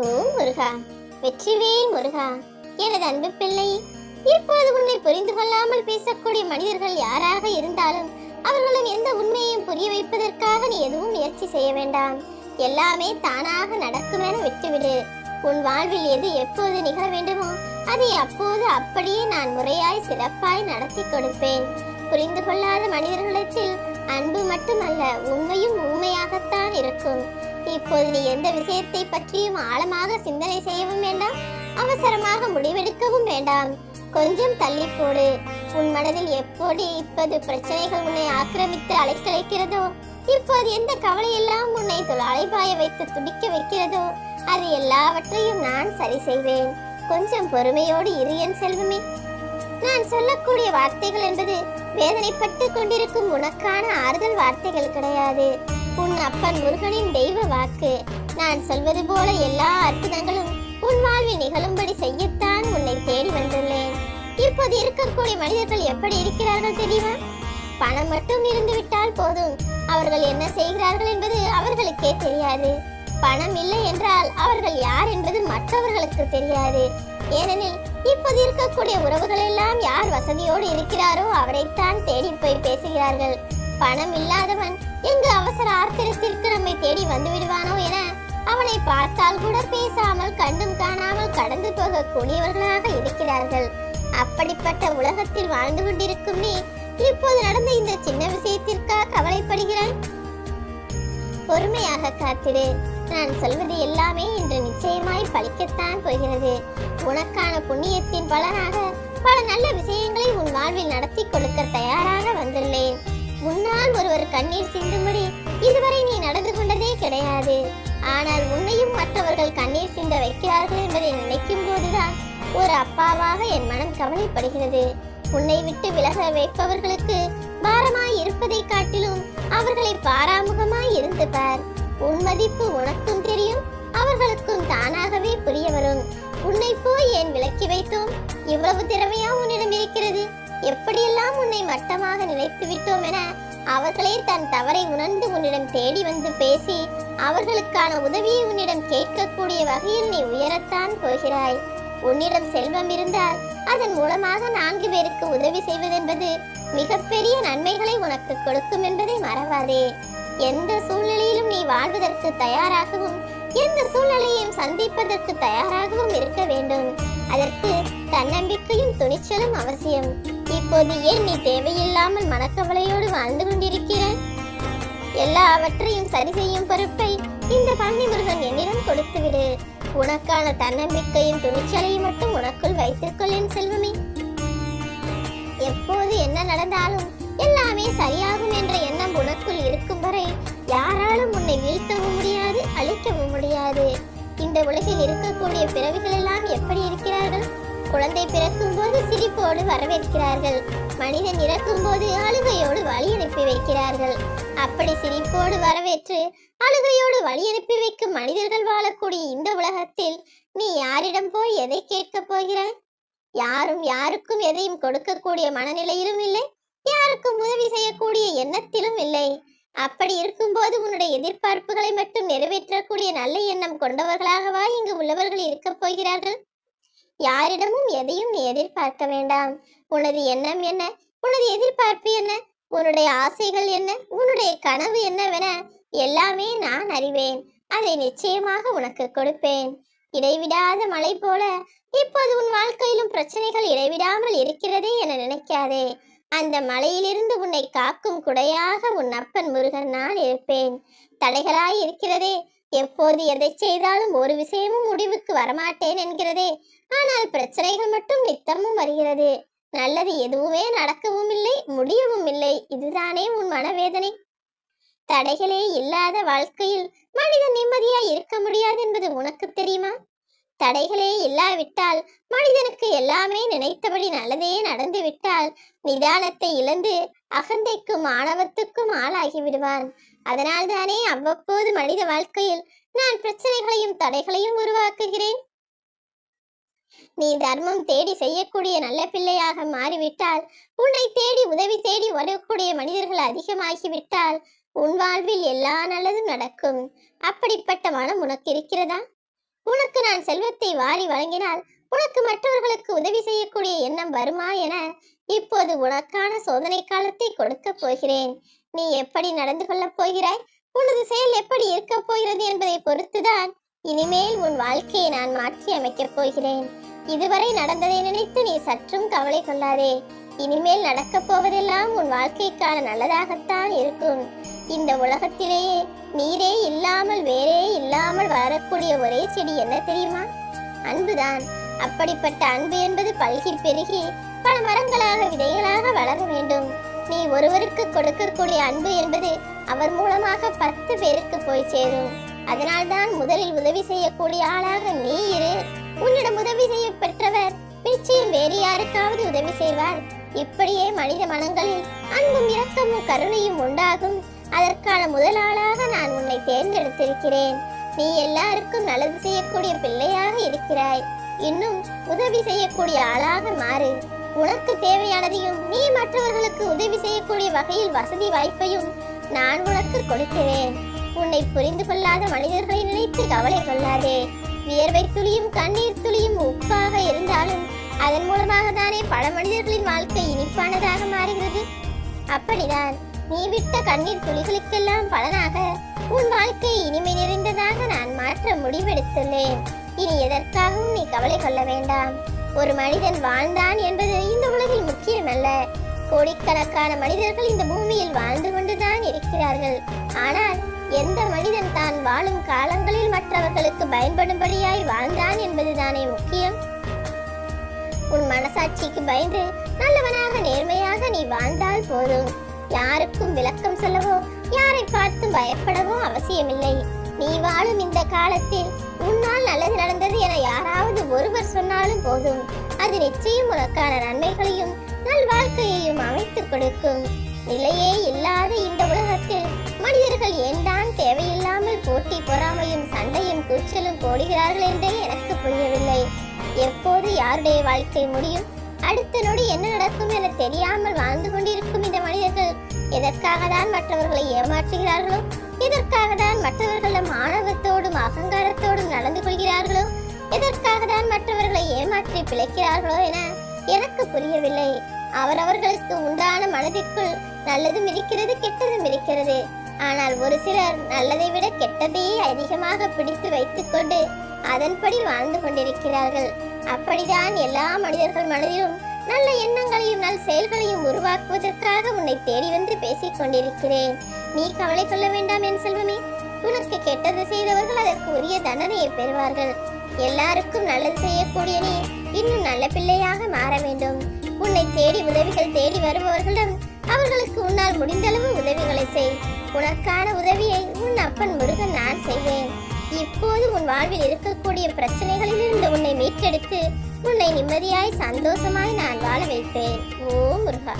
ஓ முருகா. வெற்றிவேல் முருகா. எனது அன்பு பிள்ளை இப்போது உன்னை புரிந்து கொள்ளாமல் பேசக்கூடிய மனிதர்கள் யாராக இருந்தாலும் அவர்களும் எந்த உண்மையையும் புரிய வைப்பதற்காக நீ எதுவும் முயற்சி செய்ய வேண்டாம். எல்லாமே தானாக நடக்கும் என விட்டுவிடு. உன் வாழ்வில் எது எப்போது நிகழ வேண்டுமோ அதை அப்போது அப்படியே நான் முறையாய் சிறப்பாய் நடத்தி கொடுப்பேன். புரிந்து கொள்ளாத மனிதர்களிடத்தில் அன்பு மட்டுமல்ல உண்மையும் உண்மையாகத்தான் இருக்கும். இப்பொழுது எந்த விஷயத்தை பற்றியும் ஆழமாக சிந்தனை செய்யவும் வேண்டாம் அவசரமாக முடிவெடுக்கவும் வேண்டாம். கொஞ்சம் தள்ளி போடு உன் மனதில் எப்போது இப்போது பிரச்சனைகள் உன்னை ஆக்கிரமித்து அலைக்கழைக்கிறதோ இப்போது எந்த கவலை எல்லாம் உன்னை தொல் அலைபாய வைத்து துடிக்க வைக்கிறதோ அது எல்லாவற்றையும் நான் சரி செய்வேன். கொஞ்சம் பொறுமையோடு இரு என் செல்வமே. நான் சொல்லக்கூடிய வார்த்தைகள் என்பது வேதனைப்பட்டு கொண்டிருக்கும் உனக்கான ஆறுதல் வார்த்தைகள் கிடையாது. உன் அப்பன் முருகனின் தெய்வ வாக்கு. நான் சொல்வது போல எல்லா அற்புதங்களும் உன் வாழ்வில் நிகழும்படி செய்யத்தான் உன்னை தேடி வந்துள்ளேன். இப்போது இருக்கக்கூடிய மனிதர்கள் எப்படி இருக்கிறார்கள் தெரியுமா? பணம் மட்டும் இருந்துவிட்டால் போதும். அவர்கள் என்ன செய்கிறார்கள் என்பது அவர்களுக்கே தெரியாது. பணம் இல்லை என்றால் அவர்கள் யார் என்பது மற்றவர்களுக்கு தெரியாது. ஏனெனில் இப்போது இருக்கக்கூடிய உறவுகள் எல்லாம் யார் வசதியோடு இருக்கிறாரோ அவரைத்தான் தேடி போய் பேசுகிறார்கள். பணம் இல்லாதவன் எங்கு அவசர ஆத்திரத்திற்கு நம்மை தேடி வந்து விடுவானோ என அவனை பார்த்தால் கூட பேசாமல் கண்டும் காணாமல் கடந்து போகக்கூடியவர்களாக இருக்கிறார்கள். அப்படிப்பட்ட உலகத்தில் வாழ்ந்து கொண்டிருக்கும் நீ இப்போது நடந்த இந்த சின்ன விஷயத்திற்காக கவலைப்படுகிறாய்? பொறுமையாக காத்திரு. நான் சொல்வது எல்லாமே இன்று நிச்சயமாய் பலிக்கத்தான் போகிறது. உனக்கான புண்ணியத்தின் பலனாக பல நல்ல விஷயங்களை உன் வாழ்வில் நடத்தி கொடுக்க தயாராக முன்னால் ஒருவர் கண்ணீர் சிந்தும்படி இதுவரை நீ நடந்து கொண்டதே கிடையாது. ஆனால் உன்னையும் மற்றவர்கள் கண்ணீர் சிந்த வைக்கிறார்கள் என்பதை நினைக்கும் போதுதான் ஒரு அப்பாவாக என் மனம் கவலைப்படுகிறது. உன்னை விட்டு விலக வைப்பவர்களுக்கு பாரமாய் இருப்பதை காட்டிலும் அவர்களை பாராமுகமாய் இருந்து பார். உன் மதிப்பு உனக்கும் தெரியும் அவர்களுக்கும் தானாகவே புரிய வரும். உன்னை போய் ஏன் விலக்கி வைத்தோம்? இவ்வளவு திறமையா உன்னிடம் இருக்கிறது? எப்படியெல்லாம் உன்னை மட்டமாக நினைத்து விட்டோம் என அவர்களே தன் தவறை உணர்ந்து உன்னிடம் தேடி வந்து பேசி அவர்களுக்கான உதவியை உன்னிடம் கேட்கக்கூடிய வகையில் நீ உயரத்தான் போகிறாய். உன்னிடம் செல்வம் இருந்தால் அதன் மூலமாக நான்கு பேருக்கு உதவி செய்வதென்பது மிகப்பெரிய நன்மைகளை உனக்கு கொடுக்கும் என்பதை மறவாதே. எந்த சூழ்நிலையிலும் நீ வாழ்வதற்கு தயாராகவும் எந்த சூழ்நிலையையும் சந்திப்பதற்கு தயாராகவும் இருக்க வேண்டும். அதற்கு தன்னம்பிக்கையும் துணிச்சலும் அவசியம். இப்போது ஏன் நீ தேவையில்லாமல் மனக்கவலையோடு வாழ்ந்து கொண்டிருக்கிறாய்? எல்லாவற்றையும் சரி செய்யும் பொறுப்பை இந்த பழனி முருகன் என்னிடம் கொடுத்துவிடு. உனக்கான தன்னம்பிக்கையும் துணிச்சலையும் மட்டும் உனக்குள் வைத்துக்கொள் என் செல்வமே. எப்போது என்ன நடந்தாலும் எல்லாமே சரியாகும் என்ற எண்ணம் உனக்குள் இருக்கும் வரை யாராலும் உன்னை வீழ்த்தவும் முடியாது முடியாது. இந்த உலகில் இருக்கக்கூடிய பிறவிகள் எல்லாம் எப்படி இருக்கிறார்கள்? குழந்தை பிறக்கும் போது சிரிப்போடு வரவேற்கிறார்கள். மனிதன் இறக்கும் போது அழுகையோடு வழி அனுப்பி வைக்கிறார்கள். அப்படி சிரிப்போடு வரவேற்று அழுகையோடு வழி அனுப்பி வைக்கும் மனிதர்கள் வாழக்கூடிய இந்த உலகத்தில் நீ யாரிடம் போய் எதை கேட்கப் போகிறாய்? யாரும் யாருக்கும் எதையும் கொடுக்கக்கூடிய மனநிலையிலும் இல்லை. யாருக்கும் உதவி செய்யக்கூடிய எண்ணத்திலும் இல்லை. அப்படி இருக்கும்போது உன்னுடைய எதிர்பார்ப்புகளை மட்டும் நிறைவேற்றக்கூடிய நல்ல எண்ணம் கொண்டவர்களாகவா இங்கு உள்ளவர்கள் இருக்கப் போகிறார்கள்? யாரிடமும் எதையும் நீ எதிர்பார்க்க வேண்டாம். உனது எண்ணம் என்ன? உனது எதிர்பார்ப்பு என்ன? உன்னுடைய ஆசைகள் என்ன? உன்னுடைய கனவு என்னவென எல்லாமே நான் அறிவேன். அதை நிச்சயமாக உனக்கு கொடுப்பேன். இடைவிடாத மழை போல இப்போது உன் வாழ்க்கையிலும் பிரச்சனைகள் இடைவிடாமல் இருக்கிறதே என நினைக்காதே. அந்த மலையிலிருந்து உன்னை காக்கும் குடையாக உன் அப்பன் முருகன் நான் இருப்பேன். தடைகளாய் இருக்கிறதே எப்போது எதை செய்தாலும் ஒரு விஷயமும் முடிவுக்கு வரமாட்டேன் என்கிறதே. ஆனால் பிரச்சனைகள் மட்டும் நித்தமும் வருகிறது. நல்லது எதுவுமே நடக்கவும் இல்லை முடியவும் இல்லை. இதுதானே உன் மனவேதனை. தடைகளே இல்லாத வாழ்க்கையில் மனிதன் நிம்மதியா இருக்க முடியாது என்பது உனக்கு தெரியுமா? தடைகளே இல்லாவிட்டால் மனிதனுக்கு எல்லாமே நினைத்தபடி நல்லதே நடந்து விட்டால் நிதானத்தை இழந்து அகந்தைக்கும் ஆணவத்துக்கும் ஆளாகி விடுவான் அதனால்தானே அவ்வப்போது மனித வாழ்க்கையில் நான் பிரச்சனைகளையும் தடைகளையும் உருவாக்குகிறேன்? நீ தர்மம் தேடி செய்யக்கூடிய நல்ல பிள்ளையாக மாறிவிட்டால் உன்னை தேடி உதவி தேடி வரக்கூடிய மனிதர்கள் அதிகமாகிவிட்டால் உன் வாழ்வில் எல்லா நல்லதும் நடக்கும். அப்படிப்பட்ட மனம் உனக்கு இருக்கிறதா? உனக்கு நான் செல்வத்தை வாரி வழங்கினால் உனக்கு மற்றவர்களுக்கு உதவி செய்யக்கூடிய எண்ணம் வருமா என இப்போது உனக்கான சோதனை காலத்தை கொடுக்கப் போகிறேன். நீ எப்படி நடந்து கொள்ளப் போகிறாய்? உனது செயல் எப்படி இருக்கப் போகிறது என்பதை பொறுத்துதான் இனிமேல் உன் வாழ்க்கையை நான் மாற்றி அமைக்கப் போகிறேன். இதுவரை நடந்ததை நினைத்து நீ சற்றும் கவலை கொள்ளாதே. இனிமேல் நடக்கப் போவதெல்லாம் உன் வாழ்க்கைக்கான நல்லதாகத்தான் இருக்கும். இந்த உலகத்திலேயே நீரே இல்லாமல் வேறே இல்லாமல் வளரக்கூடிய ஒரே செடி என்ன தெரியுமா? அன்புதான். அப்படிப்பட்ட அன்பு என்பது பல்கி பெருகி பல மரங்களாக விதைகளாக வளர வேண்டும். நீ ஒருவருக்கு கொடுக்கக்கூடிய அன்பு என்பது அவர் மூலமாக பத்து பேருக்கு போய் சேரும். அதனால்தான் முதலில் உதவி செய்யக்கூடிய ஆளாக நீ இரு. உன்னிடம் உதவி செய்ய பெற்றவர் நிச்சயம் வேறு யாருக்காவது உதவி செய்வார். இப்படியே மனித மனங்களில் அன்பும் இரக்கமும் கருணையும் உண்டாகும். அதற்கான முதல் ஆளாக நான் உன்னை தேர்ந்தெடுத்திருக்கிறேன். நீ எல்லாருக்கும் நல்லது செய்யக்கூடிய பிள்ளையாக இருக்கிறாய். இன்னும் உதவி செய்யக்கூடிய ஆளாக மாறு. உனக்கு தேவையானதையும் நீ மற்றவர்களுக்கு உதவி செய்யக்கூடிய வகையில் வசதி வாய்ப்பையும் நான் உனக்கு கொடுக்கிறேன். உன்னை புரிந்து கொள்ளாத மனிதர்களை நினைத்து கவலை கொள்ளாதே. வியர்வை துளியும் கண்ணீர் துளியும் உப்பாக இருந்தாலும் அதன் மூலமாக தானே பல மனிதர்களின் வாழ்க்கை இனிப்பானதாக மாறுகிறது? அப்படிதான். நீ விட்ட கண்ணீர் துளிகளுக்கெல்லாம் பலனாக உன் வாழ்க்கை இனிமை நிறைந்ததாக நான் மாற்ற முடிவெடுத்துள்ளேன். இனி எதற்காகவும் நீ கவலை கொள்ள வேண்டாம். ஒரு மனிதன் வாழ்ந்தான் என்பது இந்த உலகில் முக்கியமல்ல. கோடிக்கணக்கான மனிதர்கள் இந்த பூமியில் வாழ்ந்து கொண்டுதான் இருக்கிறார்கள். ஆனால் எந்த மனிதன் தான் வாழும் காலங்களில் மற்றவர்களுக்கு பயன்படும்படியாய் வாழ்ந்தான் என்பதுதானே முக்கியம்? உன் மனசாட்சிக்கு பயந்து நல்லவனாக நேர்மையாக நீ வாழ்ந்தால் போதும். யாருக்கும் விளக்கம் சொல்லவோ யாரை பார்த்தும் பயப்படவோ அவசியமில்லை. நீ வாழும் இந்த காலத்தில் உன்னால் நல்லது நடந்தது என யாராவது ஒருவர் சொன்னாலும் போதும். அது நிச்சயம் உனக்கான நன்மைகளையும் நல் வாழ்க்கையையும் அமைத்துக் கொடுக்கும். நிலையே இல்லாத இந்த உலகத்தில் மனிதர்கள் ஏன்தான் தேவையில்லாமல் போட்டி பொறாமையும் சண்டையும் கூச்சலும் போடுகிறார்கள் என்றே எனக்கு புரியவில்லை. எப்போது யாருடைய வாழ்க்கை முடியும்? அடுத்த நொடி என்ன நடக்கும் என தெரியாமல் வாழ்ந்து கொண்டிருக்கும் இந்த மனிதர்கள் எதற்காக தான் மற்றவர்களை ஏமாற்றுகிறார்களோ? எதற்காக தான் மற்றவர்களிடம் ஆணவத்தோடும் அகங்காரத்தோடும் நடந்து கொள்கிறார்களோ? எதற்காக தான் மற்றவர்களை ஏமாற்றி பிழைக்கிறார்களோ என எனக்கு புரியவில்லை. அவரவர்களுக்கு உண்டான மனதிற்குள் நல்லதும் இருக்கிறது கெட்டதும் இருக்கிறது. ஆனால் ஒரு சிலர் நல்லதை விட கெட்டதையே அதிகமாக பிடித்து வைத்துக்கொண்டு அதன்படி வாழ்ந்து கொண்டிருக்கிறார்கள். அப்படிதான் எல்லா மனிதர்கள் மனதிலும் நல்ல எண்ணங்களையும் நல் செயல்களையும் உருவாக்குவதற்காக உன்னை தேடி வந்து பேசிக் கொண்டிருக்கிறேன். நீ கவலை கொள்ள வேண்டாம் என் செல்வமே. உனக்கு கெட்டது செய்தவர்கள் அதற்கு உரிய தண்டனையை பெறுவார்கள். எல்லாருக்கும் நல்லது செய்யக்கூடிய நீ இன்னும் நல்ல பிள்ளையாக மாற வேண்டும். உன்னை தேடி உதவிகள் தேடி வருபவர்களிடம் அவர்களுக்கு உன்னால் முடிந்தளவு உதவிகளை செய். உனக்கான உதவியை உன் அப்பன் முருகன் நான் செய்வேன். இப்போது உன் வாழ்வில் இருக்கக்கூடிய பிரச்சனைகளிலிருந்து உன்னை மீட்டெடுத்து உன்னை நிம்மதியாய் சந்தோஷமாய் நான் வாழ வைப்பேன். ஓ முருகா.